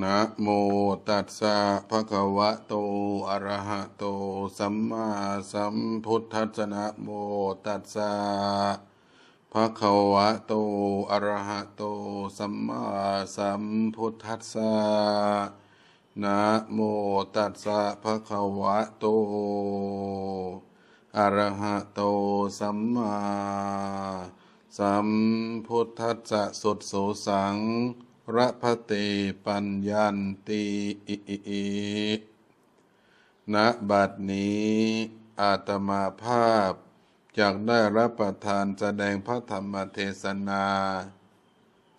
นะโมตัสสะภะคะวะโต อะระหะโต สัมมาสัมพุทธัสสะนะโมตัสสะภะคะวะโต อะระหะโต สัมมาสัมพุทธัสสะนะโมตัสสะภะคะวะโต อะระหะโต สัมมาสัมพุทธัสสะสุดโสสัง ระพเตปัญญันติอิอิอิณบัดนี้อาตมาภาพจากได้รับประทานแสดงพระธรรมเทศนา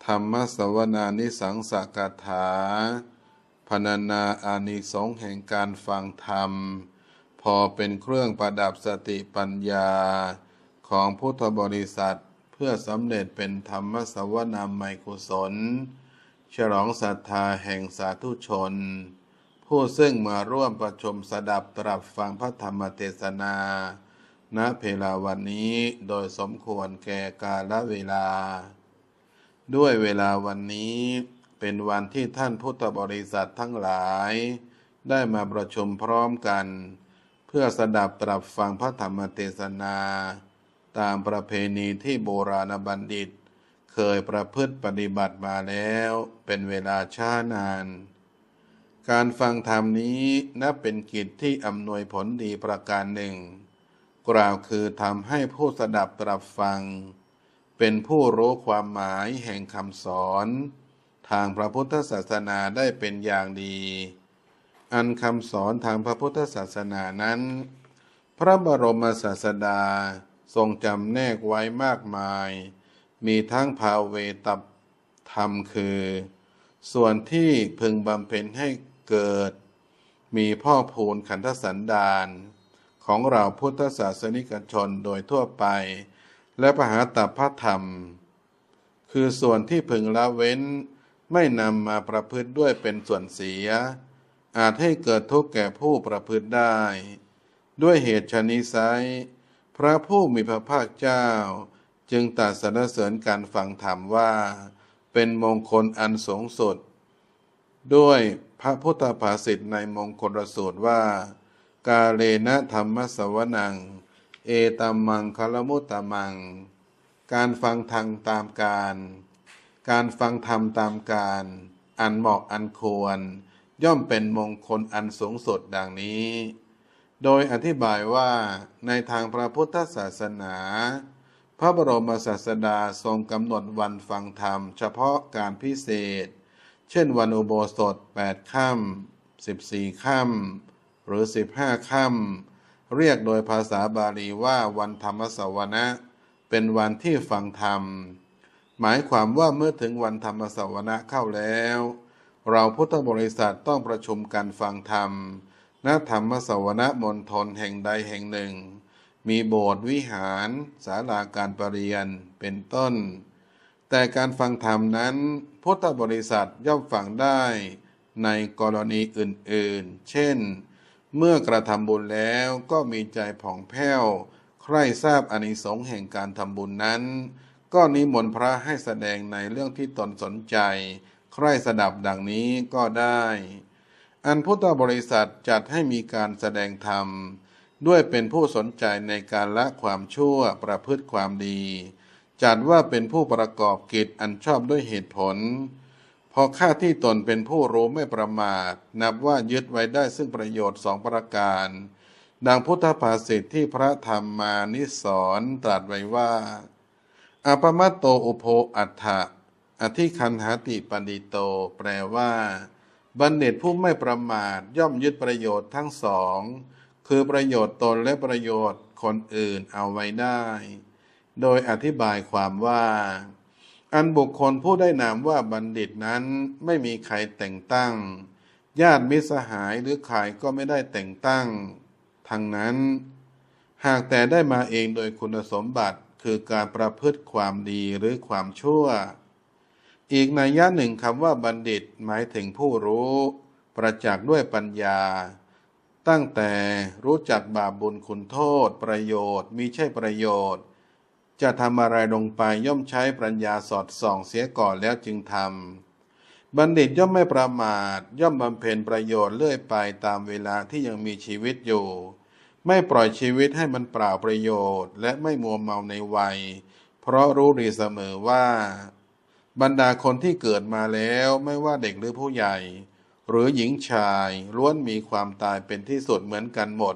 ธรรมสวนานิสังสกถาพรรณนาอานิสงส์แห่งการฟังธรรม พอเป็นเครื่องประดับสติปัญญาของพุทธบริษัทเพื่อสำเร็จเป็นธรรมสวนาไมกุศล ฉลองศรัทธาแห่งสาธุชน ผู้ซึ่งมาร่วมประชุมสดับตรับฟังพระธรรมเทศนา ณเพลาวันนี้โดยสมควรแก่กาลเวลา ด้วยเวลาวันนี้เป็นวันที่ท่านพุทธบริษัททั้งหลาย ได้มาประชุมพร้อมกัน เพื่อสดับตรับฟังพระธรรมเทศนา ตามประเพณีที่โบราณบัณฑิต เคยประพฤติปฏิบัติมาแล้วเป็นเวลาช้านาน การฟังธรรมนี้นับเป็นกิจที่อำนวยผลดีประการหนึ่ง กล่าวคือทำให้ผู้สดับตรับฟัง เป็นผู้รู้ความหมายแห่งคำสอน ทางพระพุทธศาสนาได้เป็นอย่างดี อันคำสอนทางพระพุทธศาสนานั้น พระบรมศาสดาทรงจำแนกไว้มากมาย มีทั้งภาเวตับธรรมคือ ส่วนที่พึงบำเพ็ญให้เกิด มีพ่อพูนขันธสันดาน ของเราพุทธศาสนิกชนโดยทั่วไป และปหาตัพระธรรม คือส่วนที่พึงละเว้นไม่นำมาประพฤติด้วยเป็นส่วนเสีย อาจให้เกิดทุกข์แก่ผู้ประพฤติได้ ด้วยเหตุชนิไซพระผู้มีพระภาคเจ้า จึงตรัสสรรเสริญการฟังธรรมว่า เป็นมงคลอันสูงสุด ด้วยพระพุทธภาษิตในมงคลสูตรว่า กาเลนะธรรมสวนัง เอตัมมังคลมุตตมัง การฟังธรรมตามการ การฟังธรรมตามการ อันเหมาะอันควร ย่อมเป็นมงคลอันสูงสุดดังนี้ โดยอธิบายว่าในทางพระพุทธศาสนา พระบรมศาสดาทรงกำหนดวันฟังธรรม เฉพาะการพิเศษ เช่นวันอุโบสถ 8 ค่ำ 14 ค่ำ หรือ 15 ค่ำ เรียกโดยภาษาบาลีว่าวันธรรมสวนะ เป็นวันที่ฟังธรรม หมายความว่าเมื่อถึงวันธรรมสวนะเข้าแล้ว เราพุทธบริษัทต้องประชุมกันฟังธรรมณธรรมสวนะมณฑลแห่งใดแห่งหนึ่ง มีโบสถ์วิหารศาลาการประเรียนเป็นต้น แต่การฟังธรรมนั้นพุทธบริษัทย่อมฟังได้ในกรณีอื่นๆ เช่น เมื่อกระทำบุญแล้วก็มีใจผ่องแผ้ว ใคร่ทราบอานิสงส์แห่งการทำบุญนั้น ก็นิมนต์พระให้แสดงในเรื่องที่ตนสนใจ ใคร่สดับดังนี้ก็ได้ อันพุทธบริษัทจัดให้มีการแสดงธรรม ด้วยเป็นผู้สนใจในการละความชั่วประพฤติความดี จัดว่าเป็นผู้ประกอบกิจอันชอบด้วยเหตุผล พอข้าที่ตนเป็นผู้รู้ไม่ประมาท นับว่ายึดไว้ได้ซึ่งประโยชน์สองประการ ดังพุทธภาษิตที่พระธรรมมานิสอนตรัสไว้ว่าอปมัตโตอุโพอัฏฐะอธิคันหาติปณิโต แปลว่า บัณฑิตผู้ไม่ประมาทย่อมยึดประโยชน์ทั้งสอง คือประโยชน์ตนและประโยชน์คนอื่นเอาไว้ได้ โดยอธิบายความว่า อันบุคคลผู้ได้นามว่าบัณฑิตนั้นไม่มีใครแต่งตั้ง ญาติมิสหายหรือใครก็ไม่ได้แต่งตั้งทั้งนั้น หากแต่ได้มาเองโดยคุณสมบัติคือการประพฤติความดีหรือความชั่ว อีกนัยยะหนึ่งคำว่าบัณฑิตหมายถึงผู้รู้ ประจักษ์ด้วยปัญญา ตั้งแต่รู้จักบาปบุญคุณโทษ ประโยชน์มีใช่ประโยชน์ จะทำอะไรลงไปย่อมใช้ปัญญาสอดส่องเสียก่อนแล้วจึงทำบัณฑิตย่อมไม่ประมาท ย่อมบำเพ็ญประโยชน์เรื่อยไปตามเวลาที่ยังมีชีวิตอยู่ ไม่ปล่อยชีวิตให้มันเปล่าประโยชน์ และไม่มัวเมาในวัย เพราะรู้ดีเสมอว่า บรรดาคนที่เกิดมาแล้วไม่ว่าเด็กหรือผู้ใหญ่ หรือหญิงชายล้วนมีความตายเป็นที่สุดเหมือนกันหมด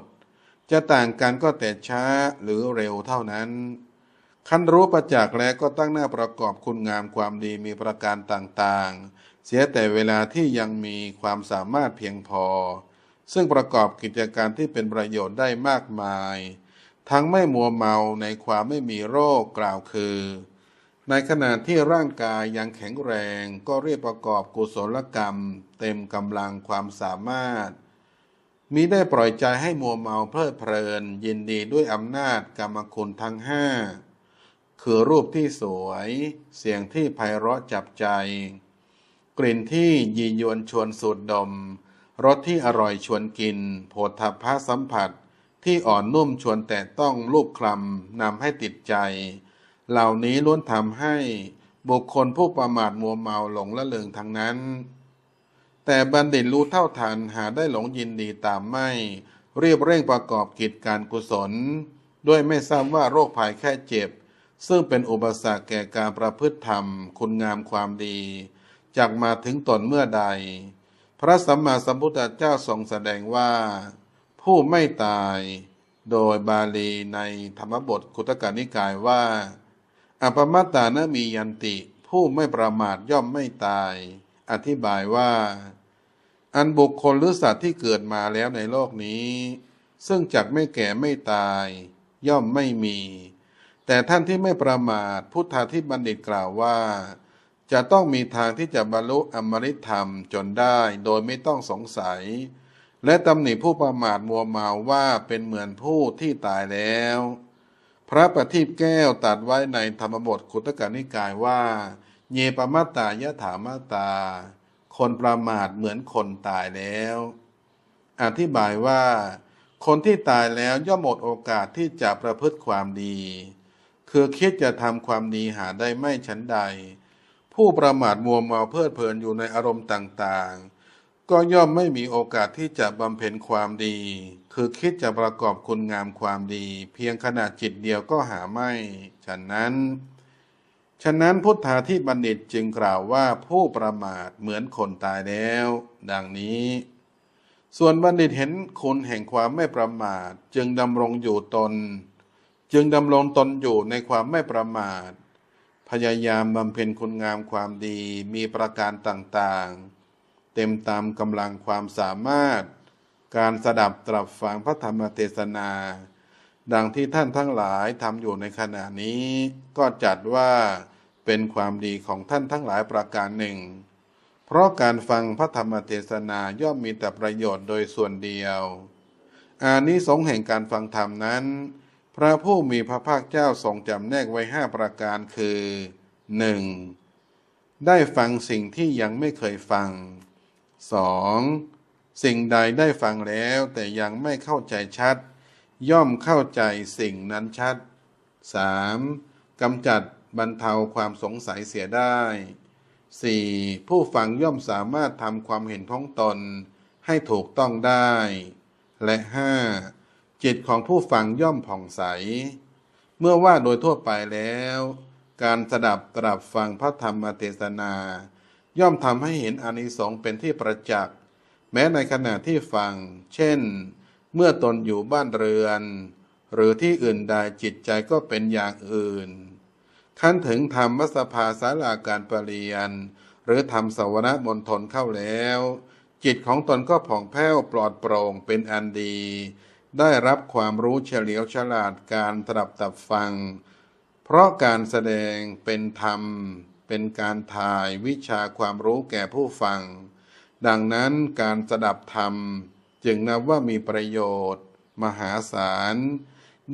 จะต่างกันก็แต่ช้าหรือเร็วเท่านั้นคันรู้ประจักษ์แล้วก็ตั้งหน้าประกอบคุณงามความดีมีประการต่างๆ เสียแต่เวลาที่ยังมีความสามารถเพียงพอ ซึ่งประกอบกิจการที่เป็นประโยชน์ได้มากมาย ทั้งไม่มัวเมาในความไม่มีโรคกล่าวคือ ในขณะที่ร่างกายยังแข็งแรงก็เรียกประกอบกุศลกรรม เต็มกำลังความสามารถมิได้ปล่อยใจให้มัวเมาเพลิดเพลิน ยินดีด้วยอำนาจกรรมคุณทั้งห้าคือรูปที่สวย เสียงที่ไพเราะจับใจ กลิ่นที่ยียวนชวนสูดดมรสที่อร่อยชวนกิน โผฏฐัพพะสัมผัส ที่อ่อนนุ่มชวนแต่ต้องรูปคลำนำให้ติดใจ เหล่านี้ล้วนทำให้บุคคลผู้ประมาทมัวเมาหลงละเลงทั้งนั้น แต่บัณฑิตรู้เท่าทันหาได้หลงยินดีตามไม่ เรียบเร่งประกอบกิจการกุศล ด้วยไม่ทราบว่าโรคภัยแค่เจ็บ ซึ่งเป็นอุปสรรคแก่การประพฤติธรรม คุณงามความดีจากมาถึงตนเมื่อใด พระสัมมาสัมพุทธเจ้าทรงแสดงว่า ผู้ไม่ตาย โดยบาลีในธรรมบทคุตกานิกายว่า อปมัตตานะมียันติ ผู้ไม่ประมาทย่อมไม่ตาย อธิบายว่า อันบุคคลหรือสัตว์ที่เกิดมาแล้วในโลกนี้ ซึ่งจักไม่แก่ไม่ตาย ย่อมไม่มี แต่ท่านที่ไม่ประมาทพุทธาที่บัณฑิตกล่าวว่า จะต้องมีทางที่จะบรรลุอมฤตธรรมจนได้โดยไม่ต้องสงสัย และตำหนิผู้ประมาทมัวเมาว่าเป็นเหมือนผู้ที่ตายแล้ว พระประทีปแก้วตัดไว้ในธรรมบทขุตกานิกายว่า เยปมัตตายะถามาตา คนประมาทเหมือนคนตายแล้ว อธิบายว่า คนที่ตายแล้วย่อมหมดโอกาสที่จะประพฤติความดี คือคิดจะทำความดีหาได้ไม่ชั้นใด ผู้ประมาทมัวเมาเพลิดเพลินอยู่ในอารมณ์ต่างๆ ก็ย่อมไม่มีโอกาสที่จะบำเพ็ญความดี คือคิดจะประกอบคุณงามความดี เพียงขณะจิตเดียวก็หาไม่ ฉะนั้น ฉะนั้นพุทธาที่บัณฑิตจึงกล่าวว่าผู้ประมาทเหมือนคนตายแล้ว ดังนี้ ส่วนบัณฑิตเห็นคุณแห่งความไม่ประมาท จึงดำรงอยู่ตน จึงดำรงตนอยู่ในความไม่ประมาท พยายามบำเพ็ญคุณงามความดีมีประการต่างๆ เต็มตามกำลังความสามารถ การสดับตรับฟังพระธรรมเทศนา ดังที่ท่านทั้งหลายทำอยู่ในขณะนี้ ก็จัดว่าเป็นความดีของท่านทั้งหลายประการหนึ่ง เพราะการฟังพระธรรมเทศนาย่อมมีแต่ประโยชน์โดยส่วนเดียวอานิสงส์แห่งการฟังธรรมนั้น พระผู้มีพระภาคเจ้าทรงจำแนกไว้ห้าประการคือ 1. ได้ฟังสิ่งที่ยังไม่เคยฟัง 2. สิ่งใดได้ฟังแล้วแต่ยังไม่เข้าใจชัด ย่อมเข้าใจสิ่งนั้นชัด 3. กำจัดบรรเทาความสงสัยเสียได้ 4. ผู้ฟังย่อมสามารถทำความเห็นของตนให้ถูกต้องได้ และ 5. จิตของผู้ฟังย่อมผ่องใส เมื่อว่าโดยทั่วไปแล้ว การสดับตรับฟังพระธรรมเทศนา ย่อมทำให้เห็นอานิสงส์เป็นที่ประจักษ์ ม้ในขณะที่ฟัง เช่น เมื่อตนอยู่บ้านเรือน หรือที่อื่นใดจิตใจก็เป็นอย่างอื่น ขั้นถึงธรรมสภาสาราการประเรียน หรือทำสวรมณฑลเข้าแล้ว จิตของตนก็ผ่องแผ้วปลอดโปร่งเป็นอันดี ได้รับความรู้เฉลียวฉลาดการตรับตับฟัง เพราะการแสดงเป็นธรรม เป็นการถ่ายวิชาความรู้แก่ผู้ฟัง ดังนั้นการสดับธรรมจึงนับว่ามีประโยชน์ มหาศาล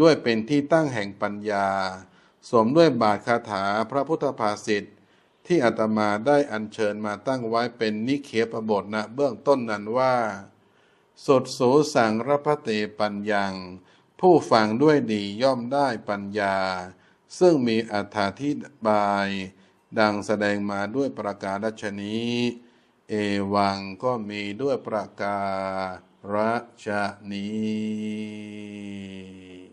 ด้วยเป็นที่ตั้งแห่งปัญญา สมด้วยบาทคาถาพระพุทธภาษิตที่อาตมาได้อัญเชิญมาตั้งไว้เป็นนิเคปบทนะเบื้องต้นนั้นว่าสดโสสังรพเตปัญญัง ผู้ฟังด้วยดีย่อมได้ปัญญา ซึ่งมีอธิบาย ดังแสดงมาด้วยประการดัชนี้ เอวังก็มีด้วยประการชะนี้